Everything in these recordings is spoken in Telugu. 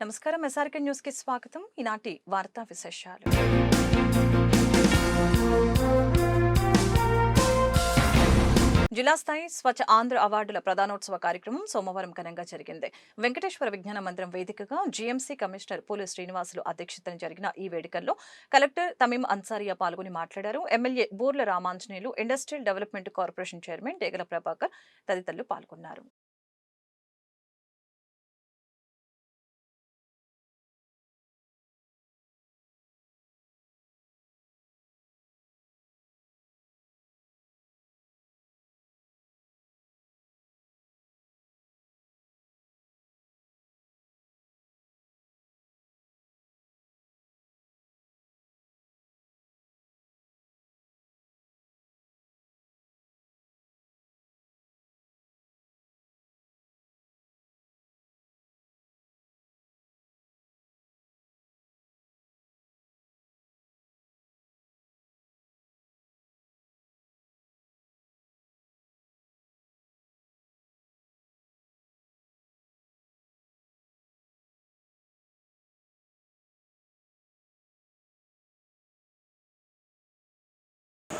నమస్కారం. ఎస్ఆర్కే న్యూస్కి స్వాగతం. ఈనాటి వార్తా విశేషాలు. జిల్లా స్థాయి స్వచ్ఛ ఆంధ్ర అవార్డుల ప్రధానోత్సవ కార్యక్రమం సోమవారం ఘనంగా జరిగింది. వెంకటేశ్వర విజ్ఞాన మందిరం వేదికగా జీఎంసీ కమిషనర్ పూలు శ్రీనివాసులు అధ్యక్షతన జరిగిన ఈ వేడుకల్లో కలెక్టర్ తమీం అన్సారియా పాల్గొని మాట్లాడారు. MLA Burla Ramanjaneyulu industrial development corporation chairman Degala Prabhakar తదితరులు పాల్గొన్నారు.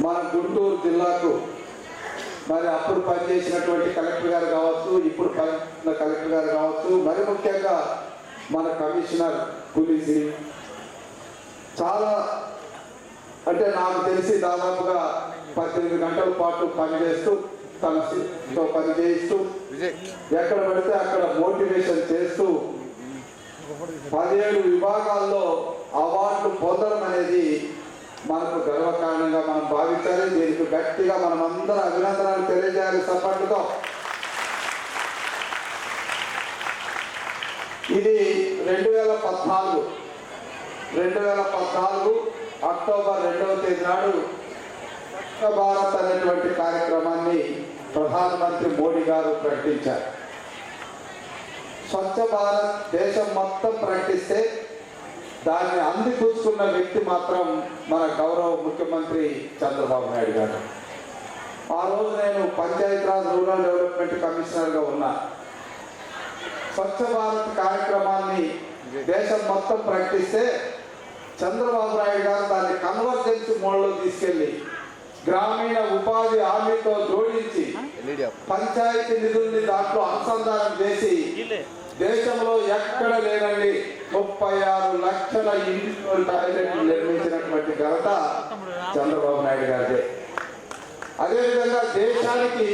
మన గుంటూరు జిల్లాకు మరి అప్పుడు పనిచేసినటువంటి కలెక్టర్ గారు కావచ్చు ఇప్పుడు పనిచేసిన కలెక్టర్ గారు కావచ్చు మరి ముఖ్యంగా మన కమిషనర్ పులిసి. చాలా అంటే నాకు తెలిసి దాదాపుగా పద్దెనిమిది గంటల పాటు పనిచేస్తూ తనతో పని చేయిస్తూ ఎక్కడ పడితే అక్కడ మోటివేషన్ చేస్తూ పదిహేడు విభాగాల్లో అవార్డు పొందడం అనేది మనకు గర్వకారణంగా మనం భావించాలి. దీనికి గట్టిగా మనం అందరం అభినందనలు తెలియజేయాలి. సపోర్టుతో ఇది రెండు వేల పద్నాలుగు. రెండు వేల పద్నాలుగు అక్టోబర్ రెండవ తేదీ నాడు స్వచ్ఛ భారత్ అనేటువంటి కార్యక్రమాన్ని ప్రధానమంత్రి మోడీ గారు ప్రకటించారు. స్వచ్ఛ భారత్ దేశం మొత్తం ప్రకటిస్తే దాన్ని అందిపుచ్చుకున్న వ్యక్తి మాత్రం మన గౌరవ ముఖ్యమంత్రి చంద్రబాబు నాయుడు గారు. ఆ రోజు నేను పంచాయతీరాజ్ రూరల్ డెవలప్మెంట్ కమిషనర్గా ఉన్నా. స్వచ్ఛ భారత్ కార్యక్రమాన్ని దేశం మొత్తం ప్రకటిస్తే చంద్రబాబు నాయుడు గారు దాన్ని కన్వర్జెన్స్ మోడ్లో తీసుకెళ్ళి గ్రామీణ ఉపాధి హామీతో జోడించి పంచాయతీ నిధుల్ని దాంట్లో అనుసంధానం చేసి దేశంలో ఎక్కడ లేనండి ముప్పై ఆరు లక్షల ఇండివిజువల్ టాయిలెట్లు నిర్మించినటువంటి ఘనత చంద్రబాబు నాయుడు గారిదే. అదేవిధంగా దేశానికి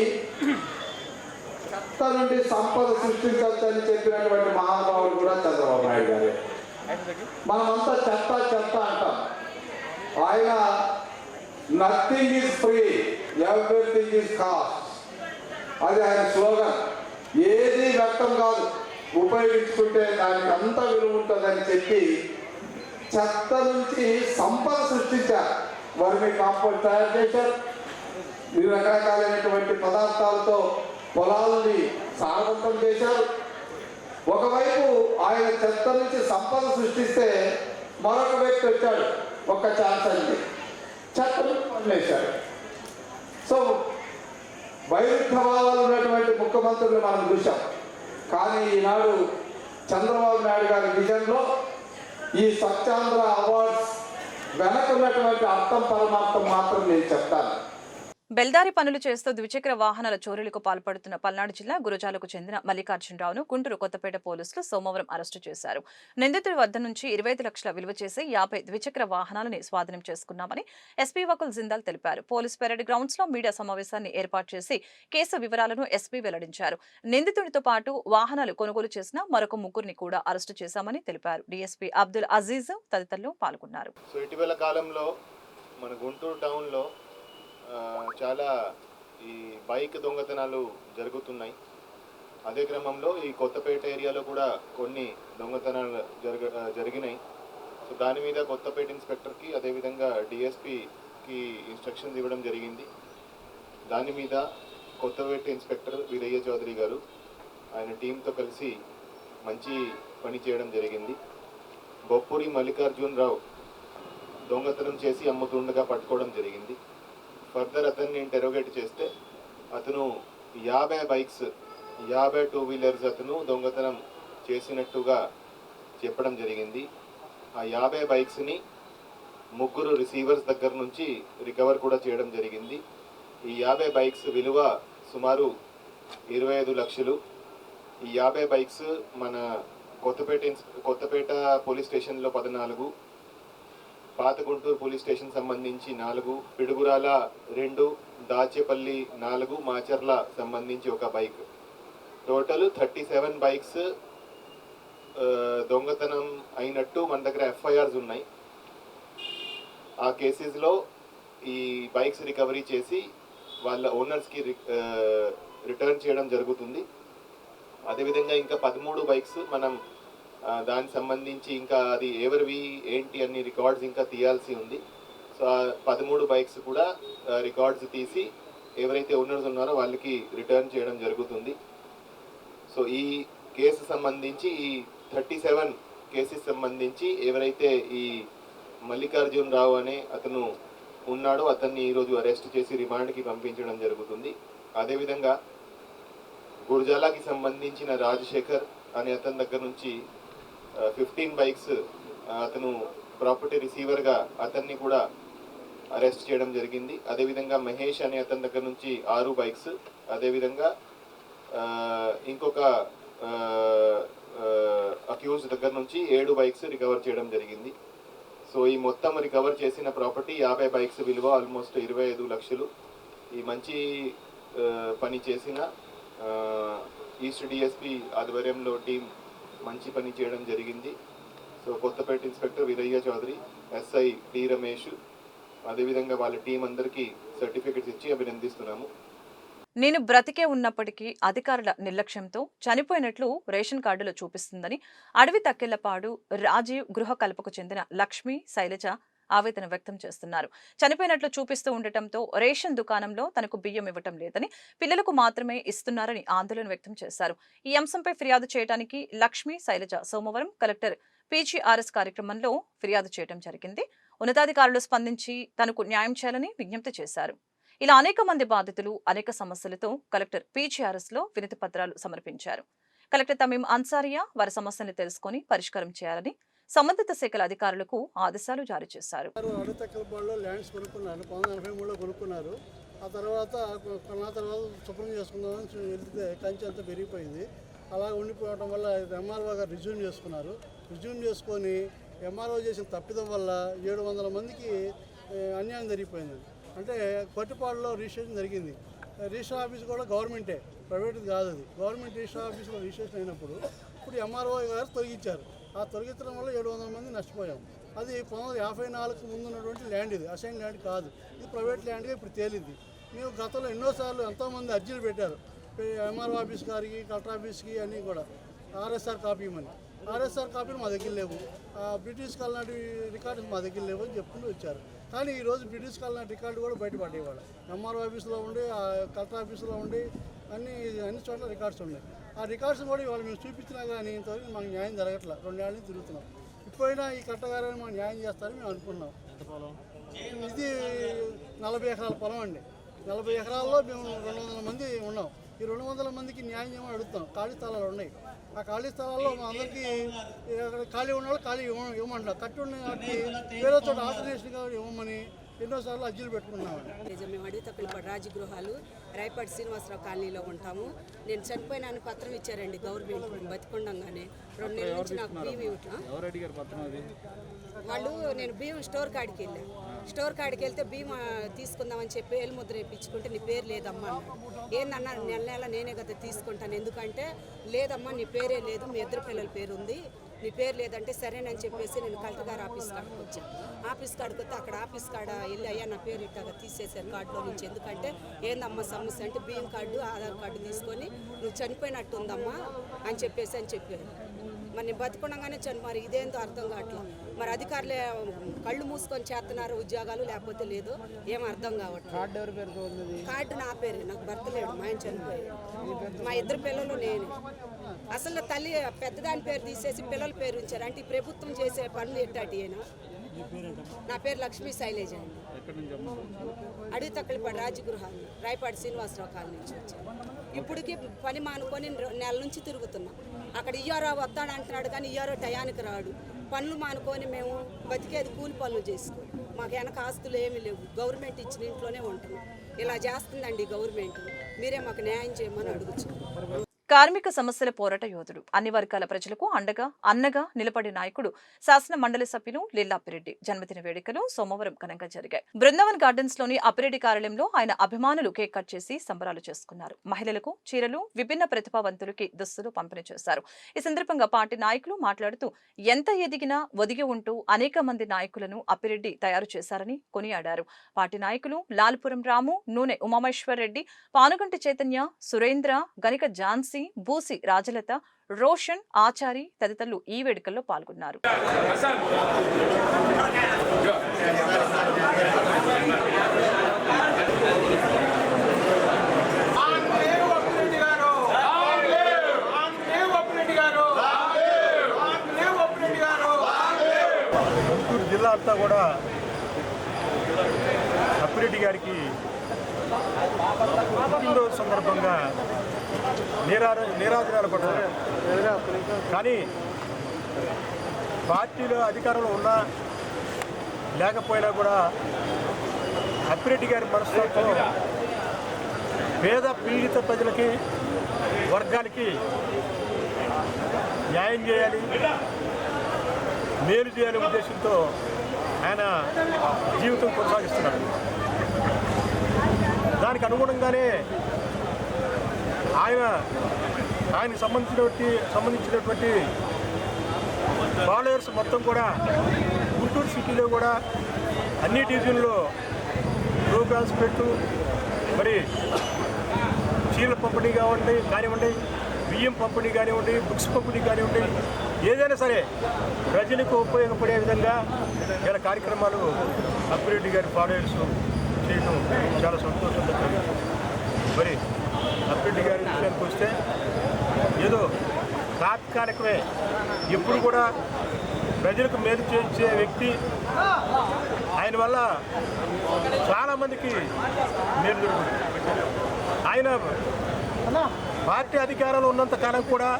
చెత్త నుండి సంపద సృష్టించవచ్చని చెప్పినటువంటి మహానుభావుడు కూడా చంద్రబాబు నాయుడు గారే. మనమంతా చెత్త చెత్త అంటాం. ఆయన nothing is free everything is cost అది ఆయన స్లోగన్. ఏది వ్యక్తం కాదు. ఉపయోగించుకుంటే దానికి అంత విలువ ఉంటుందని చెప్పి చెత్త నుంచి సంపద సృష్టించారు. వర్మి కాంపౌండ్ తయారు చేశారు. వివిధ రకరకాలైనటువంటి పదార్థాలతో పొలాలని సారవంతం చేశారు. ఒకవైపు ఆయన చెత్త నుంచి సంపద సృష్టిస్తే మరొక వ్యక్తి వచ్చాడు. ఒక్క ఛాన్స్ అండి. చెత్తను పనిచేశాడు సో వైరుధ్య భావాలు ఉన్నటువంటి ముఖ్యమంత్రులు మనం చూసాం కానీ ఈనాడు చంద్రబాబు నాయుడు గారి విజన్లో ఈ సత్యాంధ్ర అవార్డ్స్ వెనకున్నటువంటి అర్థం పరమార్థం మాత్రం నేను చెప్తాను. బెల్దారి పనులు చేస్తూ ద్విచక్ర వాహనాల చోరీలకు పాల్పడుతున్న పల్నాడు జిల్లా గురజాలకు చెందిన మల్లికార్జునరావును గుంటూరు కొత్తపేట పోలీసులు సోమవారం అరెస్టు చేశారు. నిందితుడి వద్ద నుంచి ఇరవై ఐదు లక్షల విలువ చేసి యాభై ద్విచక్ర వాహనాలని స్వాధీనం చేసుకున్నామని ఎస్పీ వకుల్ జిందాల్ తెలిపారు. పోలీస్ పెరేడ్ గ్రౌండ్స్లో మీడియా సమావేశాన్ని ఏర్పాటు చేసి కేసు వివరాలను ఎస్పీ వెల్లడించారు. నిందితుడితో పాటు వాహనాలు కొనుగోలు చేసిన మరొక ముగ్గురిని కూడా అరెస్టు చేశామని తెలిపారు. డీఎస్పీ అబ్దుల్ అజీజ్ తదితరులు పాల్గొన్నారు. మన గుంటూరు టౌన్లో చాలా ఈ బైక్ దొంగతనాలు జరుగుతున్నాయి. అదే క్రమంలో ఈ కొత్తపేట ఏరియాలో కూడా కొన్ని దొంగతనాలు జరగ జరిగినాయి. సో దాని మీద కొత్తపేట ఇన్స్పెక్టర్కి అదేవిధంగా డిఎస్పికి ఇన్స్ట్రక్షన్స్ ఇవ్వడం జరిగింది. దాని మీద కొత్తపేట ఇన్స్పెక్టర్ వీరయ్య చౌదరి గారు ఆయన టీంతో కలిసి మంచి పని చేయడం జరిగింది. బొప్పూరి మల్లికార్జున్ రావు దొంగతనం చేసి అమ్ముతుండగా పట్టుకోవడం జరిగింది. ఫర్దర్ అతన్ని ఇంటెరోగేట్ చేస్తే అతను యాభై బైక్స్ యాభై టూ వీలర్స్ అతను దొంగతనం చేసినట్టుగా చెప్పడం జరిగింది. ఆ యాభై బైక్స్ని ముగ్గురు రిసీవర్స్ దగ్గర నుంచి రికవర్ కూడా చేయడం జరిగింది. ఈ యాభై బైక్స్ విలువ సుమారు ఇరవై ఐదు లక్షలు. ఈ యాభై బైక్స్ మన కొత్తపేట కొత్తపేట పోలీస్ స్టేషన్లో పద్నాలుగు. పాత గుంటూరు పోలీస్ స్టేషన్ సంబంధించి నాలుగు పిడుగురాల రెండు దాచేపల్లి నాలుగు మాచర్ల సంబంధించి ఒక bike. Total thirty seven bikes దొంగతనం అయినట్టు మన దగ్గర ఎఫ్ఐఆర్స్ ఉన్నాయి. ఆ కేసెస్లో ఈ బైక్స్ రికవరీ చేసి వాళ్ళ ఓనర్స్కి రిటర్న్ చేయడం జరుగుతుంది. అదేవిధంగా ఇంకా పదమూడు బైక్స్ మనం దానికి సంబంధించి ఇంకా అది ఎవరివి ఏంటి అన్ని రికార్డ్స్ ఇంకా తీయాల్సి ఉంది. సో ఆ పదమూడు బైక్స్ కూడా రికార్డ్స్ తీసి ఎవరైతే ఓనర్స్ ఉన్నారో వాళ్ళకి రిటర్న్ చేయడం జరుగుతుంది. సో ఈ కేసు సంబంధించి ఈ థర్టీ సెవెన్ కేసెస్ సంబంధించి ఎవరైతే ఈ మల్లికార్జున్ రావు అనే అతను ఉన్నాడో అతన్ని ఈరోజు అరెస్ట్ చేసి రిమాండ్కి పంపించడం జరుగుతుంది. అదేవిధంగా గుర్జాలాకి సంబంధించిన రాజశేఖర్ అనే అతని దగ్గర నుంచి ఫిఫ్టీన్ బైక్స్ అతను ప్రాపర్టీ రిసీవర్గా అతన్ని కూడా అరెస్ట్ చేయడం జరిగింది. అదేవిధంగా మహేష్ అనే అతని దగ్గర నుంచి ఆరు బైక్స్ అదేవిధంగా ఇంకొక అక్యూజ్ దగ్గర నుంచి ఏడు బైక్స్ రికవర్ చేయడం జరిగింది. సో ఈ మొత్తం రికవర్ చేసిన ప్రాపర్టీ యాభై బైక్స్ విలువ ఆల్మోస్ట్ ఇరవై ఐదు లక్షలు. ఈ మంచి పని చేసిన ఈస్ట్ డిఎస్పి ఆధ్వర్యంలో టీం మంచి పని చేయడం జరిగింది. So Kothapeta inspector Veeraiah Chowdary SI T Ramesh అదేవిధంగా వాళ్ళ టీం అందరికీ సర్టిఫికెట్స్ ఇచ్చి అభినందిస్తున్నాము. నేను బ్రతికే ఉన్నప్పటికీ అధికారుల నిర్లక్ష్యంతో చనిపోయినట్లు రేషన్ కార్డులో చూపిస్తుందని అడవి తక్కెళ్ళపాడు రాజీవ్ గృహ కల్పకు చెందిన లక్ష్మి శైలజ ఆవేదన వ్యక్తం చేస్తున్నారు. చనిపోయినట్లు చూపిస్తూ ఉండటంతో రేషన్ దుకాణంలో తనకు బియ్యం ఇవ్వటం లేదని పిల్లలకు మాత్రమే ఇస్తున్నారని ఆందోళన వ్యక్తం చేశారు. ఈ అంశంపై ఫిర్యాదు చేయడానికి లక్ష్మి శైలజ సోమవారం కలెక్టర్ పీజీఆర్ఎస్ కార్యక్రమంలో ఫిర్యాదు చేయడం జరిగింది. ఉన్నతాధికారులు స్పందించి తనకు న్యాయం చేయాలని విజ్ఞప్తి చేశారు. ఇలా అనేక మంది బాధితులు అనేక సమస్యలతో కలెక్టర్ పీజీఆర్ఎస్లో వినతి పత్రాలు సమర్పించారు. కలెక్టర్ తమీం అన్సారియా వారి సమస్యల్ని తెలుసుకొని పరిష్కారం చేయాలని సంబంధిత శాఖల అధికారులకు ఆదేశాలు జారీ చేశారు. ల్యాండ్స్ కొనుక్కున్నారు. కొనుక్కున్నారు. ఆ తర్వాత కొన్న తర్వాత శుభ్రం చేసుకుందామని వెళ్తే కంచె అంతా పెరిగిపోయింది. అలా ఉండిపోవడం వల్ల ఎంఆర్ఓ గారు రిజ్యూమ్ చేసుకున్నారు. రిజ్యూమ్ చేసుకొని ఎంఆర్ఓ చేసిన తప్పిదం వల్ల ఏడు వందల మందికి అన్యాయం జరిగిపోయింది. అంటే కొట్టిపాడులో రిజిస్ట్రేషన్ జరిగింది. రిజిస్టర్ ఆఫీస్ కూడా గవర్నమెంటే. ప్రైవేట్ కాదు అది. గవర్నమెంట్ రిజిస్టర్ ఆఫీస్లో రిజిస్ట్రేషన్ అయినప్పుడు ఇప్పుడు ఎంఆర్ఓ గారు తొలగించారు. ఆ తొలగించడం వల్ల ఏడు వందల మంది నష్టపోయాం. అది పంతొమ్మిది వందల యాభై నాలుగు ముందు ఉన్నటువంటి ల్యాండ్ ఇది. అసైన్ ల్యాండ్ కాదు. ఇది ప్రైవేట్ ల్యాండ్గా ఇప్పుడు తేలింది. మేము గతంలో ఎన్నోసార్లు ఎంతోమంది అర్జీలు పెట్టారు. ఎంఆర్ఓ ఆఫీస్ గారికి కలెక్టర్ ఆఫీస్కి అన్నీ కూడా. ఆర్ఎస్ఆర్ కాపీ ఇవ్వమని. ఆర్ఎస్ఆర్ కాపీలు మా దగ్గర లేవు. ఆ బ్రిటిష్ కాలం నాటి మా దగ్గర లేవు అని చెప్పుకుంటూ వచ్చారు. కానీ ఈరోజు బ్రిటిష్ కాలం నాటి రికార్డు కూడా బయటపడ్డాయి ఎంఆర్ఓ ఆఫీస్లో ఉండి ఆ కలెక్టర్ ఆఫీస్లో ఉండి అన్ని అన్ని చోట్ల రికార్డ్స్ ఉన్నాయి. ఆ రికార్డ్స్ కూడా ఇవాళ మేము చూపించినా కానీ ఇంతవరకు మాకు న్యాయం జరగట్లేదు నుంచి తిరుగుతున్నాం. ఇప్పుడైనా ఈ కట్టగారని మాకు న్యాయం చేస్తారని మేము అనుకున్నాం ఇది నలభై ఎకరాల పొలం అండి. నలభై ఎకరాల్లో మేము రెండు వందల మంది ఉన్నాం. ఈ రెండు వందల మందికి న్యాయం చేయమని అడుగుతాం. ఖాళీ స్థలాలు ఉన్నాయి. ఆ ఖాళీ స్థలాల్లో మా అందరికీ ఖాళీ ఉన్న వాళ్ళు ఖాళీ ఇవ్వ ఇవ్వమంటారు కట్టి ఉన్న వాటికి వేరే చోట ఆల్టర్నేషన్గా ఇవ్వమని ఎన్నోసార్లు అర్జీలు పెట్టుకున్నామండి నిజం మేము రాజగృహాలు రాయపాటి శ్రీనివాసరావు కాలనీలో ఉంటాము. నేను చనిపోయినాను పత్రం ఇచ్చారండి గవర్నమెంట్ బతికుండంగానే. రెండు నెలల నుంచి నాకు అది? వాళ్ళు నేను బియ్యం స్టోర్ కాడికి వెళ్ళాను స్టోర్ కాడికి వెళ్తే ఆ, తీసుకుందామని చెప్పి ఏలు ముద్ర వేయించుకుంటే నీ పేరు లేదమ్మా ఏందన్నా నెల నెల నేనే కదా తీసుకుంటాను. ఎందుకంటే లేదమ్మా నీ పేరే లేదు మీ ఇద్దరు పిల్లల పేరు ఉంది నీ పేరు లేదంటే సరేనని చెప్పేసి నేను కలెక్టర్ గారు ఆఫీస్ కాడికి వచ్చాను ఆఫీస్ కాడికి వస్తే అక్కడ ఆఫీస్ కాడ వెళ్ళి అయ్యా నా పేరు ఇట్లా తీసేశారు కార్డులో నుంచి. ఎందుకంటే ఏందమ్మా సమస్య? అంటే బియ్యం కార్డు ఆధార్ కార్డు తీసుకొని నువ్వు చనిపోయినట్టు ఉందమ్మా అని చెప్పేసి అని చెప్పారు. మరి నేను బతుకుండగానే చని మరి ఇదేందో అర్థం కావట్లేదు మరి అధికారులే కళ్ళు మూసుకొని చేస్తున్నారు ఉద్యోగాలు లేకపోతే లేదు ఏం అర్థం కావట్లేదు కార్డు నా పేరు నాకు భర్త లేడు మా ఆయన చనిపోయాడు. మా ఇద్దరు పిల్లలు నేను. అసలు తల్లి పెద్దదాని పేరు తీసేసి పిల్లల పేరు ఉంచారు. అంటే ప్రభుత్వం చేసే పనులు ఎట్టాటి నా పేరు లక్ష్మీ శైలేజ అండి. ఎక్కడి అడవి తక్కలిపాడు రాజగృహాలు రాయపాటి శ్రీనివాసరావు కాలనీ నుంచి వచ్చాను. ఇప్పటికి పని మానుకొని నెల నుంచి తిరుగుతున్నాం. అక్కడ ఇయ్యారో వస్తాడు అంటున్నాడు కానీ ఇయ్యారో టయానికి రాడు. పనులు మానుకొని మేము బతికేది కూలి పనులు చేసుకో మాకు వెనక ఆస్తులు ఏమీ లేవు. గవర్నమెంట్ ఇచ్చిన ఇంట్లోనే ఉంటున్నాం. ఇలా చేస్తుందండి గవర్నమెంట్. మీరే మాకు న్యాయం చేయమని అడుగుచ్చు కార్మిక సమస్యల పోరాట యోధుడు. అన్ని వర్గాల ప్రజలకు అండగా అన్నగా నిలబడే నాయకుడు శాసన మండలి సభ్యులు లిల్లా అప్పిరెడ్డి. జన్మదిన వేడుకలు సోమవారం ఘనంగా జరిగాయి. బృందావన్ గార్డెన్స్లోని అప్పిరెడ్డి కార్యాలయంలో ఆయన అభిమానులు కేక్ కట్ చేసి సంబరాలు చేసుకున్నారు. మహిళలకు చీరలు విభిన్న ప్రతిభావంతులకి దుస్తులు పంపిణీ చేశారు. ఈ సందర్భంగా పార్టీ నాయకులు మాట్లాడుతూ ఎంత ఎదిగినా ఒదిగి ఉంటూ అనేక మంది నాయకులను అప్పిరెడ్డి తయారు చేశారని కొనియాడారు. పార్టీ నాయకులు లాల్పురం రాము నూనె ఉమామేశ్వర్ రెడ్డి పానుగంటి చైతన్య సురేంద్ర గనిక ఝాన్సీ బూసి రాజలత రోషన్ ఆచారి తదితరులు ఈ వేడుకల్లో పాల్గొన్నారు. జిల్లా అంతా కూడా అప్పిరెడ్డి గారికి పుట్టినరోజు సందర్భంగా నీరార నీరాజనాలు పడుతున్నారు కానీ పార్టీలో అధికారంలో ఉన్నా లేకపోయినా కూడా అప్పిరెడ్డి గారి మనస్తత్వం పేద పీడిత ప్రజలకి వర్గాలకి న్యాయం చేయాలి మేలు చేయాలనే ఉద్దేశంతో ఆయన జీవితం కొనసాగిస్తున్నాడు దానికి అనుగుణంగానే ఆయన ఆయనకు సంబంధించినటువంటి సంబంధించినటువంటి ఫాలోయర్స్ మొత్తం కూడా గుంటూరు సిటీలో కూడా అన్ని డివిజన్లో ప్రోగ్రామ్స్ పెట్టు మరి చీరల పంపిణీ కావండి కానివ్వండి బియ్యం పంపిణీ కానివ్వండి బుక్స్ పంపిణీ కానివ్వండి ఏదైనా సరే ప్రజలకు ఉపయోగపడే విధంగా ఇలా కార్యక్రమాలు అప్పిరెడ్డి గారి ఫాలోయర్స్ చేయడం చాలా సంతోషంగా ఉంది. మరి అప్పిరెడ్డి గారి విషయానికి వస్తే ఏదో తాత్కాలికమే ఎప్పుడు కూడా ప్రజలకు మేలు చేసే వ్యక్తి ఆయన వల్ల చాలామందికి మేలు జరుగుతుంది ఆయన పార్టీ అధికారంలో ఉన్నంత కాలం కూడా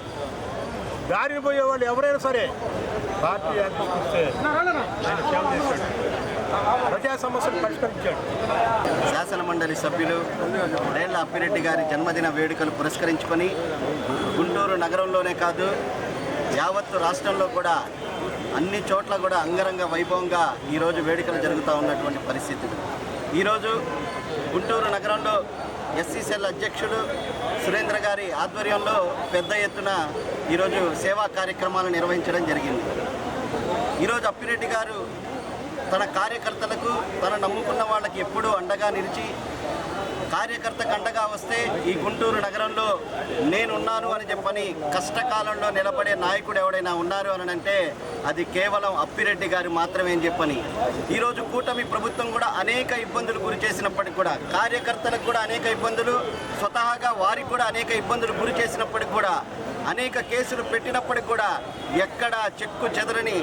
దారిని పోయే వాళ్ళు ఎవరైనా సరే పార్టీ ఆఫీస్కి వస్తే ఆయన సేవ చేశాడు ప్రజా సమస్యలు పరిష్కరించాడు. శాసన మండలి సభ్యులు రేళ్ళ అప్పిరెడ్డి గారి జన్మదిన వేడుకలు పురస్కరించుకొని గుంటూరు నగరంలోనే కాదు యావత్తు రాష్ట్రంలో కూడా అన్ని చోట్ల కూడా అంగరంగ వైభవంగా ఈరోజు వేడుకలు జరుగుతూ ఉన్నటువంటి పరిస్థితులు ఈరోజు గుంటూరు నగరంలో ఎస్సీసెల్ అధ్యక్షుడు సురేంద్ర గారి ఆధ్వర్యంలో పెద్ద ఎత్తున ఈరోజు సేవా కార్యక్రమాలు నిర్వహించడం జరిగింది. ఈరోజు అప్పిరెడ్డి గారు తన కార్యకర్తలకు తన నమ్ముకున్న వాళ్ళకి ఎప్పుడూ అండగా నిలిచి కార్యకర్తకు అండగా వస్తే ఈ గుంటూరు నగరంలో నేనున్నాను అని చెప్పని కష్టకాలంలో నిలబడే నాయకుడు ఎవడైనా ఉన్నారు అని అంటే అది కేవలం అప్పిరెడ్డి గారు మాత్రమే అని చెప్పని. ఈరోజు కూటమి ప్రభుత్వం కూడా అనేక ఇబ్బందులు గురి చేసినప్పటికి కూడా కార్యకర్తలకు కూడా అనేక ఇబ్బందులు స్వతహాగా వారికి కూడా అనేక ఇబ్బందులు గురి చేసినప్పటికి కూడా అనేక కేసులు పెట్టినప్పటికి కూడా ఎక్కడ చెక్కు చెదరని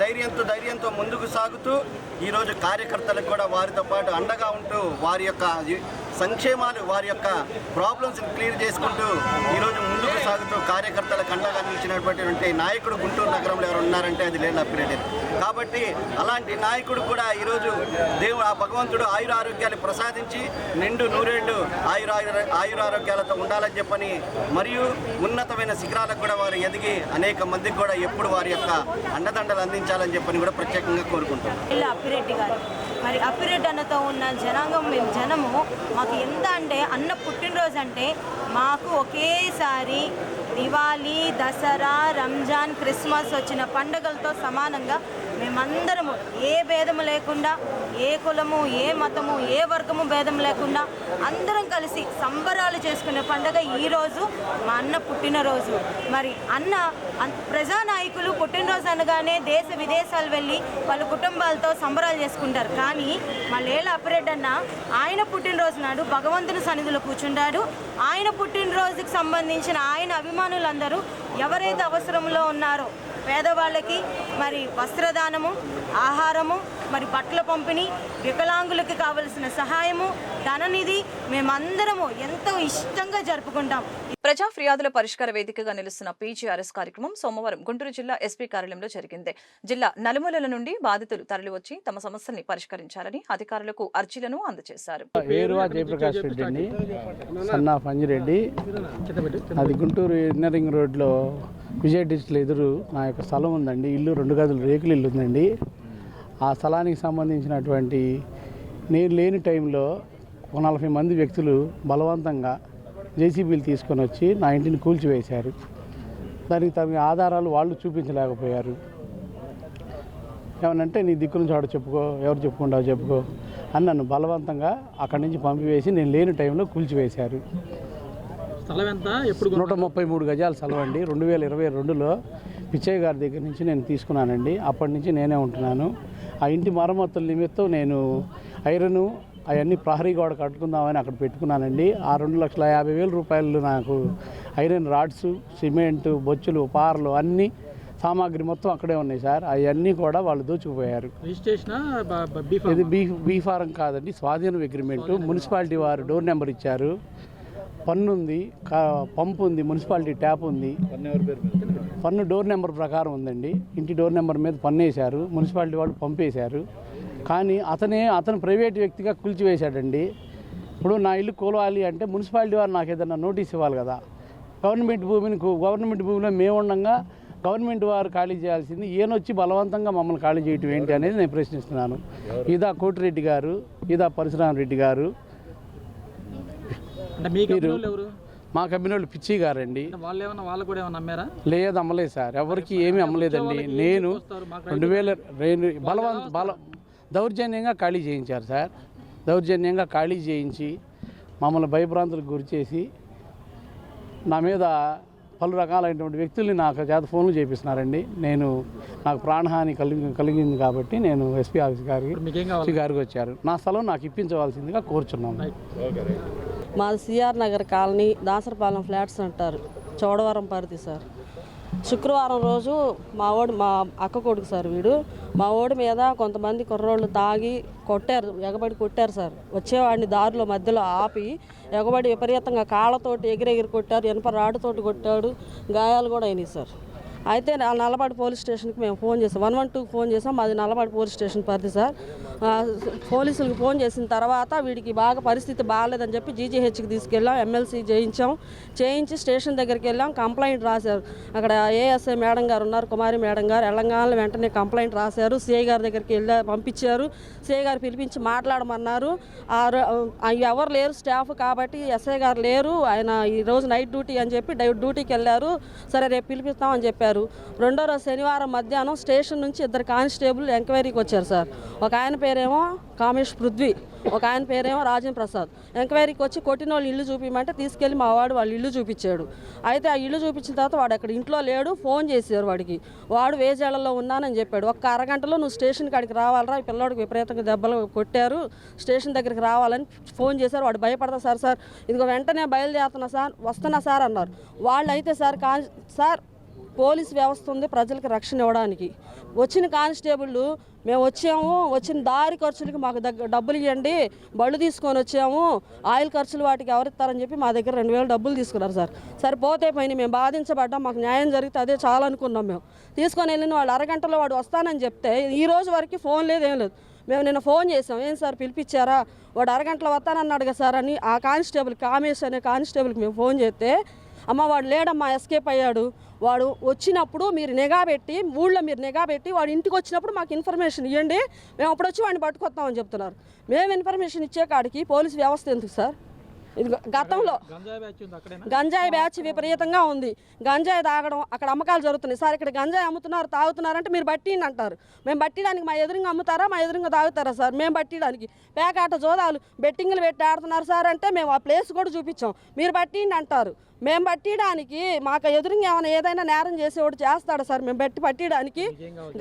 ధైర్యంతో ధైర్యంతో ముందుకు సాగుతూ ఈరోజు కార్యకర్తలకు కూడా వారితో పాటు అండగా ఉంటూ వారి యొక్క సంక్షేమాలు వారి యొక్క ప్రాబ్లమ్స్ని క్లియర్ చేసుకుంటూ ఈరోజు ముందుకు సాగుతూ కార్యకర్తలకు అండగా నిలిచినటువంటి నాయకుడు గుంటూరు నగరంలో ఎవరు ఉన్నారంటే అది లేని అప్పిరెడ్డి కాబట్టి అలాంటి నాయకుడు కూడా ఈరోజు దేవుడు భగవంతుడు ఆయుర ఆరోగ్యాలు ప్రసాదించి నిండు నూరేళ్ళు ఆయుర ఆయురారోగ్యాలతో ఉండాలని చెప్పని మరియు ఉన్నతమైన శిఖరాలకు కూడా వారు ఎదిగి అనేక మందికి కూడా ఎప్పుడు వారి యొక్క అండదండలు అందించాలని చెప్పని కూడా ప్రత్యేకంగా కోరుకుంటున్నాం. ఇలా అప్పిరెడ్డి గారు. మరి అప్పిరెడ్డి అన్నతో ఉన్న జనాంగం మేము జనము. మాకు ఎంత అంటే అన్న పుట్టినరోజు అంటే మాకు ఒకేసారి దివాళీ దసరా రంజాన్ క్రిస్మస్ వచ్చిన పండుగలతో సమానంగా మేమందరము ఏ భేదము లేకుండా ఏ కులము ఏ మతము ఏ వర్గము భేదం లేకుండా అందరం కలిసి సంబరాలు చేసుకునే పండుగ ఈరోజు మా అన్న పుట్టినరోజు. మరి అన్న అన్- ప్రజానాయకులు పుట్టినరోజు అనగానే దేశ విదేశాలు వెళ్ళి వాళ్ళ కుటుంబాలతో సంబరాలు చేసుకుంటారు. కానీ మా లేల అప్పిరెడ్డి అన్న ఆయన పుట్టినరోజు నాడు భగవంతుని సన్నిధిలో కూర్చుంటాడు. ఆయన పుట్టినరోజుకి సంబంధించిన ఆయన అభిమానులందరూ ఎవరైతే అవసరంలో ఉన్నారో పేదవాళ్ళకి మరి వస్త్రదానము ఆహారము మరి బట్టల పంపిణీ వికలాంగులకు కావలసిన సహాయము ధననిధి మేమందరము ఎంతో ఇష్టంగా జరుపుకుంటాం. ప్రజా ఫిర్యాదుల పరిష్కార వేదికగా నిలుస్తున్న పీజీఆర్ఎస్ కార్యక్రమం సోమవారం గుంటూరు జిల్లా ఎస్పీ కార్యాలయంలో జరిగింది. జిల్లా నలుమూలల నుండి బాధితులు తరలివచ్చి తమ సమస్యల్ని పరిష్కరించాలని అధికారులకు అర్జీలను అందజేశారు. ఏరువా జయప్రకాష్ రెడ్డి అండి సన్నా పంజిరెడ్డి. అది గుంటూరు రోడ్లో విజయ్ డిజిటల్ ఎదురు నా యొక్క స్థలం ఉందండి. ఇల్లు రెండు గదులు రేకులు ఇల్లు ఉందండి. ఆ స్థలానికి సంబంధించినటువంటి నేను లేని టైంలో ఒక నలభై మంది వ్యక్తులు బలవంతంగా జేసీబీలు తీసుకొని వచ్చి నా ఇంటిని కూల్చివేశారు. దానికి తమ ఆధారాలు వాళ్ళు చూపించలేకపోయారు. ఏమనంటే నీ దిక్కు నుంచి ఆడ చెప్పుకో ఎవరు చెప్పుకుంటావు చెప్పుకో అని నన్ను బలవంతంగా అక్కడి నుంచి పంపివేసి నేను లేని టైంలో కూల్చివేశారు. స్థలం ఎంత ఎప్పుడు నూట ముప్పై మూడు గజాల స్థలం అండి. రెండు వేల ఇరవై రెండులో పిచ్చయ్య గారి దగ్గర నుంచి నేను తీసుకున్నానండి. అప్పటి నుంచి నేనే ఉంటున్నాను. ఆ ఇంటి మరమ్మతుల నిమిత్తం నేను ఐరను అవన్నీ ప్రహరీ గోడ కట్టుకుందామని అక్కడ పెట్టుకున్నానండి. ఆ రెండు లక్షల యాభై వేల రూపాయలు నాకు ఐరన్ రాడ్స్ సిమెంట్ బొచ్చులు పారలు అన్నీ సామాగ్రి మొత్తం అక్కడే ఉన్నాయి సార్. అవన్నీ కూడా వాళ్ళు దోచుకుపోయారు. రిజిస్ట్రేషన్? బీఫ్ ఇది బీ బీ ఫారం కాదండి. స్వాధీనం అగ్రిమెంట్. మున్సిపాలిటీ వారు డోర్ నెంబర్ ఇచ్చారు. పన్ను ఉంది కా ఉంది మున్సిపాలిటీ ట్యాప్ ఉంది పన్ను డోర్ నెంబర్ ప్రకారం ఉందండి. ఇంటి డోర్ నెంబర్ మీద పన్ను వేశారు మున్సిపాలిటీ వాళ్ళు పంపేశారు. కానీ అతనే అతను ప్రైవేట్ వ్యక్తిగా కూల్చివేశాడండి. ఇప్పుడు నా ఇల్లు కూలవాలి అంటే మున్సిపాలిటీ వారు నాకు ఏదైనా నోటీస్ ఇవ్వాలి కదా. గవర్నమెంట్ భూమిని గవర్నమెంట్ భూమిలో మేము ఉండగా గవర్నమెంట్ వారు ఖాళీ చేయాల్సింది ఈయనొచ్చి బలవంతంగా మమ్మల్ని ఖాళీ చేయటం ఏంటి అనేది నేను ప్రశ్నిస్తున్నాను. ఇదా కోటిరెడ్డి గారు ఇదా పరశురామరెడ్డి గారు మీరు- మా కంపెనీ వాళ్ళు పిచ్చి గారండి. వాళ్ళు కూడా ఏమన్నా అమ్మారా లేదు అమ్మలేదు సార్. ఎవరికి ఏమీ అమ్మలేదండి. నేను రెండు వేల రెండు బలవంత బల దౌర్జన్యంగా ఖాళీ చేయించారు సార్. దౌర్జన్యంగా ఖాళీ చేయించి మమ్మల్ని భయభ్రాంతులకు గురి చేసి నా మీద పలు రకాలైనటువంటి వ్యక్తుల్ని నాకు చేత ఫోన్లు చేపిస్తున్నారండి. నేను నాకు ప్రాణహాని కలిగి కలిగింది కాబట్టి నేను ఎస్పీ ఆఫీస్ గారికి గారికి వచ్చారు. నా స్థలం నాకు ఇప్పించవలసిందిగా కోరుచున్నాను మాది CR Nagar colony Dasarapalem flats అంటారు. చౌడవరం పరిధి సార్. శుక్రవారం రోజు మా ఓడి మా అక్క కొడుకు సార్ వీడు. మా ఓడి మీద కొంతమంది కుర్రోళ్ళు తాగి కొట్టారు ఎగబడి కొట్టారు సార్. వచ్చేవాడిని దారిలో మధ్యలో ఆపి ఎగబడి విపరీతంగా కాళ్ళతోటి ఎగిరెగిరి కొట్టారు ఇనుప రాడుతోటి కొట్టాడు గాయాలు కూడా అయినాయి సార్. అయితే నల్లపాటి పోలీస్ స్టేషన్కి మేము ఫోన్ చేసాం. వన్ వన్ టూకి ఫోన్ చేసాం. మాది నల్లపాడు పోలీస్ స్టేషన్ పరిధి సార్. పోలీసులకు ఫోన్ చేసిన తర్వాత వీడికి బాగా పరిస్థితి బాగాలేదని చెప్పి జీజీహెచ్కి తీసుకెళ్ళాం. ఎమ్మెల్సీ చేయించాం. చేయించి స్టేషన్ దగ్గరికి వెళ్ళాం. కంప్లైంట్ రాశారు. అక్కడ ఏఎస్ఐ మేడం గారు ఉన్నారు. కుమారి మేడం గారు వెళ్ళంగానే వెంటనే కంప్లైంట్ రాశారు. సిఐ గారి దగ్గరికి వెళ్ళా పంపించారు. సిఐ గారు పిలిపించి మాట్లాడమన్నారు. ఎవరు లేరు స్టాఫ్ కాబట్టి ఎస్ఐ గారు లేరు. ఆయన ఈ రోజు నైట్ డ్యూటీ అని చెప్పి డై- డ్యూటీకి వెళ్ళారు. సరే రేపు పిలిపిస్తామని చెప్పారు. రెండో రోజు శనివారం మధ్యాహ్నం స్టేషన్ నుంచి ఇద్దరు కానిస్టేబుల్ ఎంక్వైరీకి వచ్చారు సార్. ఒక ఆయన పేరేమో కామేష్ పృథ్వీ ఒక ఆయన పేరేమో రాజేంద్ర ప్రసాద్. ఎంక్వైరీకి వచ్చి కొట్టిన వాళ్ళు ఇల్లు చూపించమంటే తీసుకెళ్ళి మా వాడు వాళ్ళ ఇల్లు చూపించాడు. అయితే ఆ ఇల్లు చూపించిన తర్వాత వాడు అక్కడ ఇంట్లో లేడు ఫోన్ చేశారు వాడికి. వాడు వేజాళ్ళలో ఉన్నానని చెప్పాడు. ఒక్క అరగంటలో నువ్వు స్టేషన్ కాడికి రావాలరా ఈ పిల్లోడికి విపరీతంగా దెబ్బలు కొట్టారు స్టేషన్ దగ్గరికి రావాలని ఫోన్ చేశారు. వాడు భయపడతా సార్ సార్ ఇదిగో వెంటనే బయలుదేరుతున్నా సార్ వస్తున్నా సార్ అన్నారు. వాళ్ళు అయితే సార్ కా సార్ పోలీస్ వ్యవస్థ ఉంది ప్రజలకు రక్షణ ఇవ్వడానికి. వచ్చిన కానిస్టేబుళ్ళు మేము వచ్చాము వచ్చిన దారి ఖర్చులకి మాకు దగ్గర డబ్బులు ఇవ్వండి బళ్ళు తీసుకొని వచ్చాము ఆయిల్ ఖర్చులు వాటికి ఎవరిస్తారని చెప్పి మా దగ్గర రెండు వేలు డబ్బులు తీసుకున్నారు సార్. సరే పోతే పైన మేము బాధించబడ్డాం మాకు న్యాయం జరిగితే అదే చాలా అనుకున్నాం మేము. తీసుకొని వెళ్ళిన వాళ్ళు అరగంటలో వాడు వస్తానని చెప్తే ఈ రోజు వరకు ఫోన్ లేదు ఏం లేదు. మేము నిన్న ఫోన్ చేసాం ఏం సార్ పిలిపించారా? వాడు అరగంటలో వస్తానన్నాడు కదా సార్ అని ఆ కానిస్టేబుల్ కామేష్ అనే కానిస్టేబుల్కి మేము ఫోన్ చేస్తే అమ్మ వాడు లేడమ్మా ఎస్కేప్ అయ్యాడు. వాడు వచ్చినప్పుడు మీరు నిఘా పెట్టి ఊళ్ళో మీరు నిఘా పెట్టి వాడు ఇంటికి వచ్చినప్పుడు మాకు ఇన్ఫర్మేషన్ ఇవ్వండి మేము అప్పుడు వచ్చి వాడిని పట్టుకొస్తామని చెప్తున్నారు. మేము ఇన్ఫర్మేషన్ ఇచ్చే కాడికి పోలీస్ వ్యవస్థ ఎందుకు సార్? గతంలో గంజాయి బ్యాచ్ విపరీతంగా ఉంది. గంజాయి తాగడం అక్కడ అమ్మకాలు జరుగుతున్నాయి. సార్ ఇక్కడ గంజాయి అమ్ముతున్నారు తాగుతున్నారంటే మీరు బట్టిండి అంటారు. మేము బట్టిడానికి మా ఎదురుగా అమ్ముతారా మా ఎదురుగా తాగుతారా సార్? మేము బట్టిడానికి. పేకాట జోదాలు బెట్టింగ్లు పెట్టి ఆడుతున్నారు సార్ అంటే మేము ఆ ప్లేస్ కూడా చూపించాం. మీరు బట్టిండి అంటారు. మేము పట్టియడానికి మాకు ఎదురుగా ఏమైనా ఏదైనా నేరం చేసేవాడు చేస్తాడు సార్? మేము బట్టి పట్టియడానికి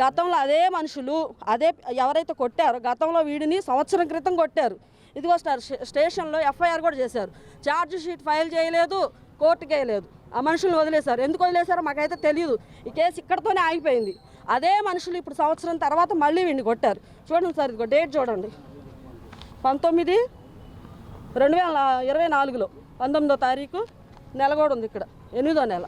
గతంలో అదే మనుషులు అదే ఎవరైతే కొట్టారో గతంలో వీడిని సంవత్సరం క్రితం కొట్టారు. ఇదిగో సార్ స్టేషన్లో ఎఫ్ఐఆర్ కూడా చేశారు. ఛార్జ్ షీట్ ఫైల్ చేయలేదు కోర్టుకి వేయలేదు. ఆ మనుషులను వదిలేశారు. ఎందుకు వదిలేశారో మాకైతే తెలియదు ఈ కేసు ఇక్కడతోనే ఆగిపోయింది. అదే మనుషులు ఇప్పుడు సంవత్సరం తర్వాత మళ్ళీ వీడిని కొట్టారు. చూడండి సార్ ఇదిగో డేట్ చూడండి. పంతొమ్మిది రెండు వేల ఇరవై నాలుగులో. పంతొమ్మిదో తారీఖు నెల కూడా ఉంది ఇక్కడ. ఎనిమిదో నెల.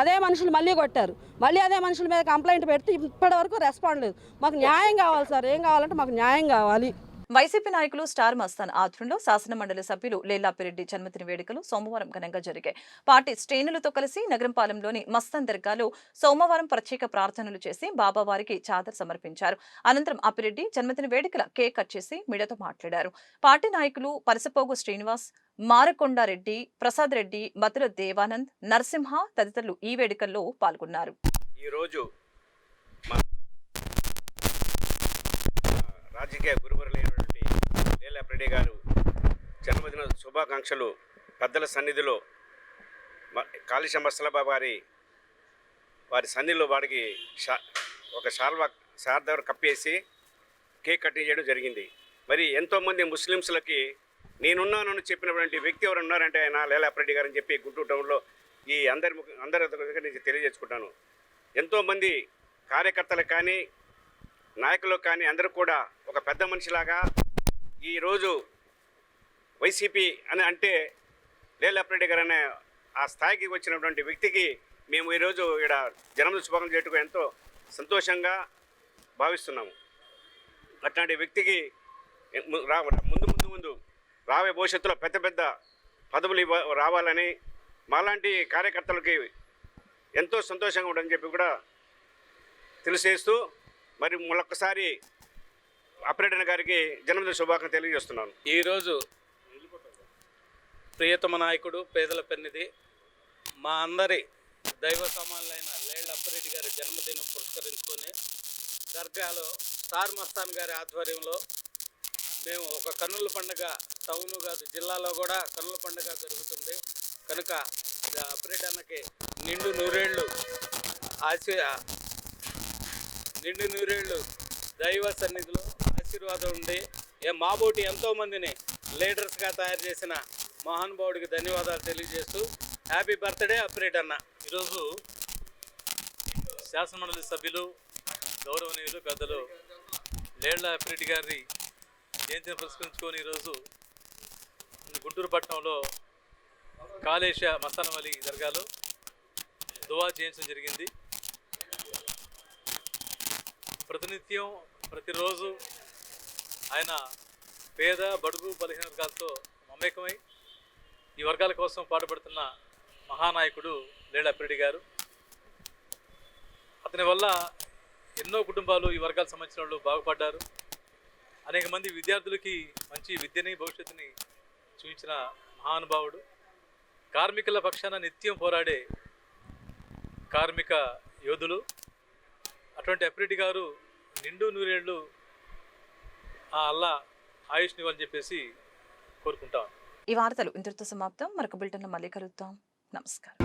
అదే మనుషులు మళ్ళీ కొట్టారు. మళ్ళీ అదే మనుషుల మీద కంప్లైంట్ పెడితే ఇప్పటివరకు రెస్పాండ్ లేదు. మాకు న్యాయం కావాలి సార్. ఏం కావాలంటే మాకు న్యాయం కావాలి. వైసీపీ నాయకులు స్టార్ మస్తాన్ ఆధ్వర్యంలో శాసనమండలి సభ్యులు లేలాపిరెడ్డి జన్మదిన వేడుకలు సోమవారం ఘనంగా జరిగాయి. పార్టీ శ్రేణులతో కలిసి నగరంపాలెంలోని మస్తాన్ దర్గాలో సోమవారం ప్రత్యేక ప్రార్థనలు చేసి బాబావారికి చాదర్ సమర్పించారు. అనంతరం అప్పిరెడ్డి జన్మదిన వేడుకల కేక్ కట్ చేసి మీడియాతో మాట్లాడారు. పార్టీ నాయకులు పరసపోగు శ్రీనివాస్ మారకొండారెడ్డి ప్రసాద్ రెడ్డి మధుర దేవానంద్ నరసింహ తదితరులు ఈ వేడుకల్లో పాల్గొన్నారు. ఈరోజు రాజకీయ గురువరులైనటువంటి లేలాప్రెడ్డి గారు జన్మదిన శుభాకాంక్షలు పెద్దల సన్నిధిలో మ- కాళీశ మస్తలబాబు గారి వారి సన్నిధిలో వాడికి షా ఒక శాల్వా శారదవర్ కప్పేసి కేక్ కటింగ్ చేయడం జరిగింది. మరి ఎంతోమంది ముస్లిమ్స్లకి నేనున్నానని చెప్పినటువంటి వ్యక్తి ఎవరు ఉన్నారంటే ఆయన లేలాప్రెడ్డి గారు అని చెప్పి గుంటూరు టౌన్లో ఈ అందరి అందరి దగ్గర నేను తెలియజేసుకుంటాను. ఎంతోమంది కార్యకర్తలకు కానీ నాయకులకు కానీ అందరూ కూడా ఒక పెద్ద మనిషిలాగా ఈరోజు వైసీపీ అని అంటే లేలాప్రెడ్డి గారు అనే ఆ స్థాయికి వచ్చినటువంటి వ్యక్తికి మేము ఈరోజు ఇక్కడ జన్మదిన శుభాకాంక్షలు చేయటకు ఎంతో సంతోషంగా భావిస్తున్నాము. అట్లాంటి వ్యక్తికి ముందు ముందు ముందు రాబోయే భవిష్యత్తులో పెద్ద పెద్ద పదవులు ఇవ్వ రావాలని మాలాంటి కార్యకర్తలకి ఎంతో సంతోషంగా ఉండని చెప్పి కూడా తెలిసేస్తూ మరి మరొకసారి అప్రేడన్ గారికి జన్మదిన శుభాకాంక్షలు తెలియజేస్తున్నాను. ఈరోజు ప్రియతమ నాయకుడు పేదల పెన్నిది మా అందరి దైవ సమానులైన లేళ్ళ అప్పిరెడ్డి గారి జన్మదినం పురస్కరించుకొని దర్గాలో సార్ మస్తాన్ గారి ఆధ్వర్యంలో మేము ఒక కన్నుల పండుగ టౌన్ కాదు జిల్లాలో కూడా కన్నుల పండుగ జరుగుతుంది. కనుక ఆ అన్నకి నిండు నూరేళ్ళు ఆశ నిండు నూరేళ్ళు దైవ సన్నిధిలో ఆశీర్వాదం ఉండి ఏ మాబోటి ఎంతోమందిని లీడర్స్గా తయారు చేసిన మహానుభావుడికి ధన్యవాదాలు తెలియజేస్తూ హ్యాపీ బర్త్డే అప్రేట్ అన్న. ఈరోజు శాసనమండలి సభ్యులు గౌరవనీయులు పెద్దలు లేళ్ళ అప్పిరెడ్డి గారి జయంతిని పురస్కరించుకొని ఈరోజు గుంటూరు పట్టణంలో కాళేశ మస్తానవలి దర్గాలో దువా చేయించడం జరిగింది. ప్రతినిత్యం ప్రతిరోజు ఆయన పేద బడుగు బలహీన వర్గాలతో మమేకమై ఈ వర్గాల కోసం పాటుపడుతున్న మహానాయకుడు లేళ్ళ గారు. అతని వల్ల ఎన్నో కుటుంబాలు ఈ వర్గాలకు సంబంధించిన వాళ్ళు బాగుపడ్డారు. అనేక మంది విద్యార్థులకి మంచి విద్యని భవిష్యత్తుని చూపించిన మహానుభావుడు. కార్మికుల పక్షాన నిత్యం పోరాడే కార్మిక యోధులు. అటువంటి అప్రెడ్డి గారు నిండు నూరేళ్ళు ఆ అల్లా ఆయుష్ని ఇవ్వాలని చెప్పేసి కోరుకుంటాం. ఈ వార్తలు ఇంతటితో సమాప్తం. మరొక బిల్టన్ మళ్ళీ కలుగుతాం నమస్కారం.